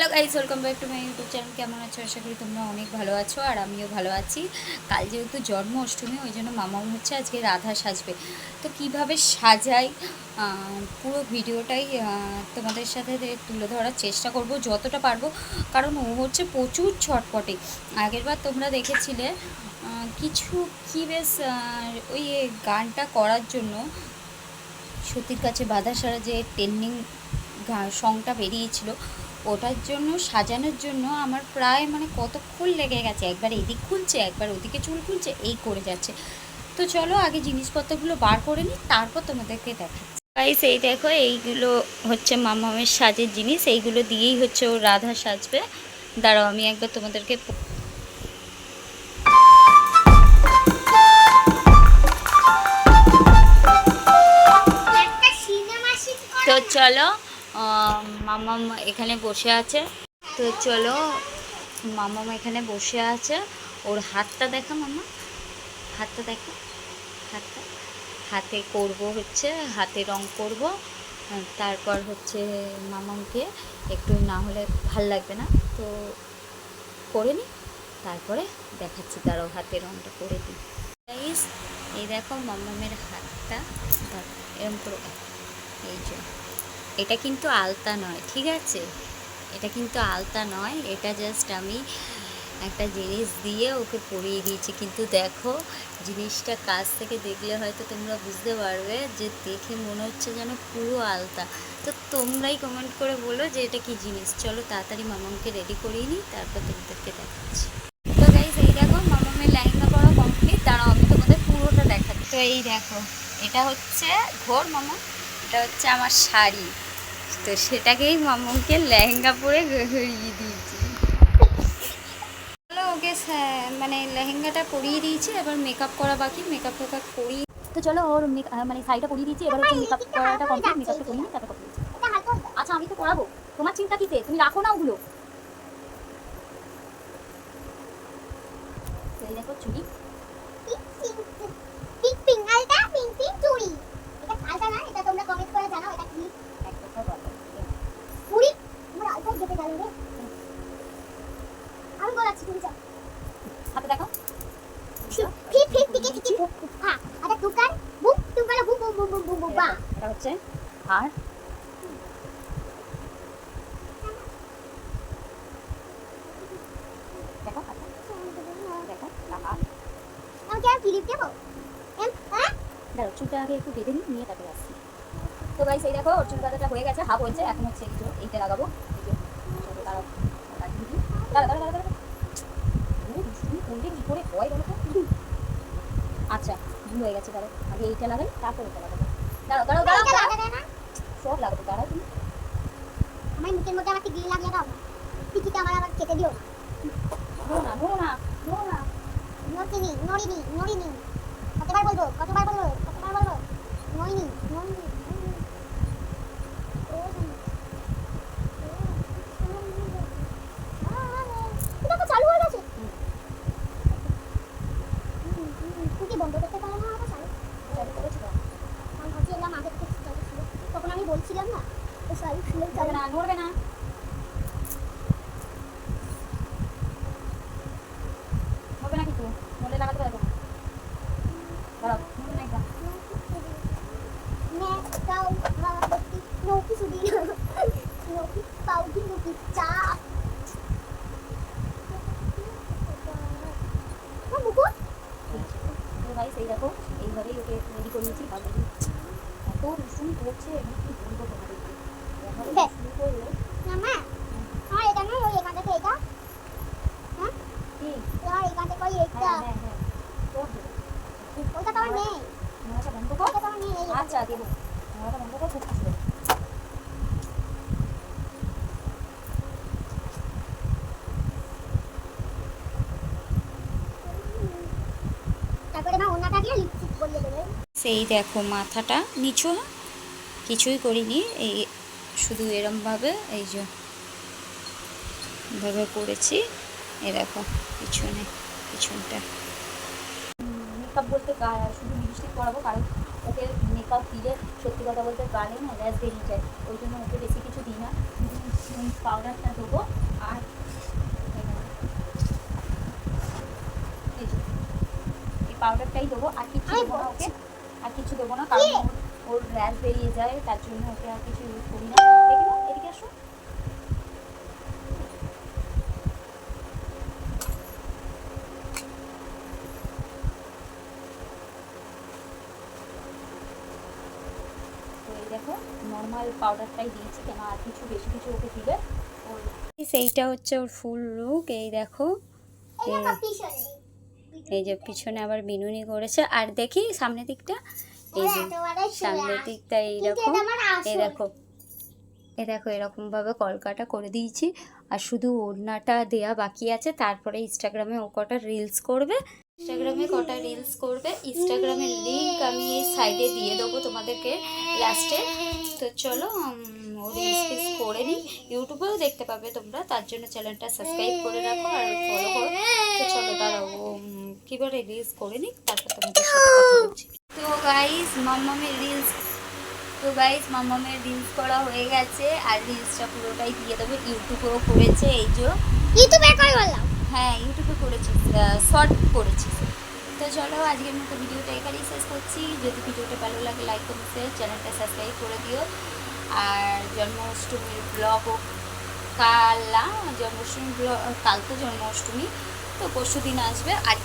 Hello guys welcome back to my YouTube channel কেমন আছো? আশা করি তোমরা অনেক ভালো আছো আর আমিও ভালো আছি। কাল যেহেতু জন্ম অষ্টমী ওই জন্য মামাম হচ্ছে আজকে রাধা সাজবে। তো কীভাবে সাজাই? পুরো ভিডিওটাই তোমাদের সাথে তুলে ধরার চেষ্টা করব যতটা পারব। কারণ ও হচ্ছে প্রচুর ছটপটে। আগেরবার তোমরা দেখেছিলে কিছু কি বেশ ওই গানটা করার জন্য সতীর কাছে বাধা সারা যে ট্রেন্ডিং সংটা বেরিয়েছিল ওটার জন্য সাজানোর জন্য আমার প্রায় মানে কতক্ষণ লেগে গেছে একবার এদিক খুলছে একবার ওদিকে চুল খুলছে এই করে যাচ্ছে। তো চলো আগে জিনিসপত্রগুলো বার করে নিই তারপর তোমাদেরকে দেখাচ্ছি। গাইস এই দেখো এইগুলো হচ্ছে মামামের সাজের জিনিস এইগুলো দিয়েই হচ্ছে ও রাধা সাজবে। দাঁড়াও আমি একবার তোমাদেরকে তো চলো মামাম এখানে বসে আছে। তো চলো, মামাম এখানে বসে আছে। ওর হাতটা দেখা, মামা? হাতটা দেখা? হাতটা? হাতে করব হচ্ছে, হাতে রং করব। তারপর হচ্ছে মামামকে একটু না হলে ভালো লাগবে না। তো করে নিই তারপরে দেখাচ্ছি তারাও হাতে রংটা করে দিই। এই দেখো মামামের হাতটা, এরম করে এই যে। এটা কিন্তু আলতা নয়, ঠিক আছে? এটা কিন্তু আলতা নয়, এটা জাস্ট আমি একটা জিনিস দিয়ে ওকে পরিয়ে দিয়েছি। কিন্তু দেখো, জিনিসটা কাছ থেকে দেখলে হয়তো তোমরা বুঝতে পারবে যে দেখে মনে হচ্ছে যেন পুরো আলতা। তো তোমরাই কমেন্ট করে বলো যে এটা কি জিনিস। চলো তাড়াতাড়ি মামামকে রেডি করিয়ে নিই, তারপর তোমাদেরকে দেখাচ্ছি। তো গাইজ এই দেখো মামামের লেহেঙ্গা পরা কমপ্লিট দাঁড়াও, আমি তোমাদের পুরোটা দেখাচ্ছি। তো এই দেখো, এটা হচ্ছে ঘোর মামা, এটা হচ্ছে আমার শাড়ি। তো সেটাকেই মামুকে লেহেঙ্গা পরে গড়িয়ে দিয়েছি। ওকে মানে লেহেঙ্গাটা পরিয়ে দিয়েছি, এবার মেকআপ করা বাকি মেকআপ টেকআপ করিয়ে তো চলো ওর মানে শাড়িটা পরিয়ে দিয়েছি, এবার মেকআপ করাটা কমপ্লিট মেকআপটা করিয়ে নিই তারপর আচ্ছা আমি তো করাবো তোমার চিন্তা কিসে? তুমি রাখো না ওগুলো। দেখো চুড়ি পিঙ্ক পিঙ্ক পিঙ্ক পিঙ্ক আলটা পিঙ্ক পিঙ্ক চুড়ি এটা আলটা না এটা তোমরা কমেন্ট করে জানাও এটা কি এক কথা বলো চুড়ি আমার আলটা যেতে গেল রে আমি বলাচ্ছি তুমি যাও হাতে দেখো ফি ফি টিকে টিকে হ্যাঁ আচ্ছা টুকার boom টুকার boom boom boom boom boom boom বাহ এটা হচ্ছে হার দেখো হাতটা। দেখো হার আমি কি আর ক্লিপ দেবো এম দাঁড়াও চুলটা আগে একটু বেঁধে নিই নিয়ে তারপরে আসছি। তো ভাই সেই দেখো ওর চুল কাটাটা হয়ে গেছে। হাফ হয়েছে এখন হচ্ছে এই এইটা লাগাবো। দাঁড়াও দাঁড়া দাঁড়া দাঁড়া দাঁড়া আরে কি করে হয় বলো আচ্ছা ভুল হয়ে গেছে দাঁড়াও। আগে এইটা লাগাই তারপর এটা লাগাবো। দাঁড়াও দাঁড়াও দাঁড়াও সব লাগাবো দাঁড়াও তুমি। আমার মুখের মধ্যে আমার টিকি লাগিয়ে দাও। টিকিটা আমার আবার কেটে দিও না। নো না নো না নো না। নড়িনি নড়িনি নড়িনি। কতবার বলব? কতবার বলব? কতবার বলব? নড়িনি নড়িনি নড়িনি। এটা তো চালু হয়ে গেছে তুই কি বন্ধ করতে পারো না আবার চালু চালু করেছি তো আমি ভাবছিলাম আগে থেকে চালু ছিল তখন আমি বলছিলাম না তো চালু ছিল যাবে চালু না নড়বে না হবে না কিছু নড়লে লাগাতে পারব না দাঁড়াও নড়বে না একদম নেকাও ভাবতি নৌকি সুদি নৌকি পাউডি নৌকি চা মুকুট তো ভাই সেই দেখো এইভাবেই ওকে রেডি করিয়েছি ভালো এত রসুন করছে আমি কি বলব তোমাদেরকে এভাবে শুরু করলে মামা আমার এটা না ওই এখান থেকে এটা হ্যাঁ? কি তোমার এখান থেকে ওই এটা করবে ওইটা তো আমার নেই ক্যামেরাটা বন্ধ কর ওইটা তো নেই আচ্ছা দেবো। ক্যামেরাটা বন্ধ কর খুব আসবে তারপরে মা ওনাটা দিয়ে লিপস্টিক বলিয়ে দেবে। সেই দেখো মাথাটা নিচু? কিছুই করিনি। এই শুধু এরমভাবে এই যে ভাবে করেছি। এ দেখো, পিছনে, পিছনটা। মেকআপ বলতে শুধু লিপস্টিক পরাবো, কারণ ওকে মেকআপ দিলে, সত্যি কথা বলতে গালে না র্যাশ বেরিয়ে যায়। ওই জন্য ওকে বেশি কিছু দিই না। পাউডারটা দেবো, আর এই পাউডারটাই দেবো। আর কিছু দেবো ওকে। আর কিছু দেবো না কারণ ওর- র্যাশ বেরিয়ে যায় তার জন্য ওকে আর কিছু ইউজ করি না। দেখো এদিকে আসো। দেখো নর্মাল পাউডারটাই দিয়েছি কেন আর কিছু বেশি কিছু ওকে দিলে ওর সেইটা হচ্ছে ওর ফুল লুক এই দেখো। এই যে পিছনে আবার বিনুনি করেছে। আর দেখি সামনের দিকটা? এই যে সামনের দিকটা এইরকম। এই দেখো। এ দেখো এরকমভাবে কলকাটা করে দিয়েছি। আর শুধু ওড়নাটা দেয়া বাকি আছে। তারপরে ইনস্টাগ্রামে ও কটা রিলস করবে। ইনস্টাগ্রামে কটা রিলস করবে। ইনস্টাগ্রামের লিঙ্ক আমি এই সাইডে দিয়ে দেবো তোমাদেরকে লাস্টে তো চলো ও রিলস টিলস করে নিই। ইউটিউবেও দেখতে পাবে তোমরা। তার জন্য চ্যানেলটা সাবস্ক্রাইব করে রাখো আর ফলো করো। তো চলো তারা ও কীভাবে রিলস করে নিই তারপর তোমাদের সাথে কথা বলছি। তো গাইস মাম্মামের রিলস তো গাইস মাম্মামের রিলস করা হয়ে গেছে আর রিলসটা পুরোটাই দিয়ে দেবো। ইউটিউবেও করেছে এই যে ইউটিউবে কই বললাম? হ্যাঁ ইউটিউবে করেছি শর্ট করেছি। তো চলো আজকের মতো ভিডিওটা এখানেই শেষ করছি। যদি ভিডিওটা ভালো লাগে লাইক করতে চ্যানেলটা সাবস্ক্রাইব করে দিও। আর জন্মাষ্টমীর ব্লগও কাল না জন্মাষ্টমী ব্লগ কাল তো জন্মাষ্টমী তো পরশু দিন আসবে। আর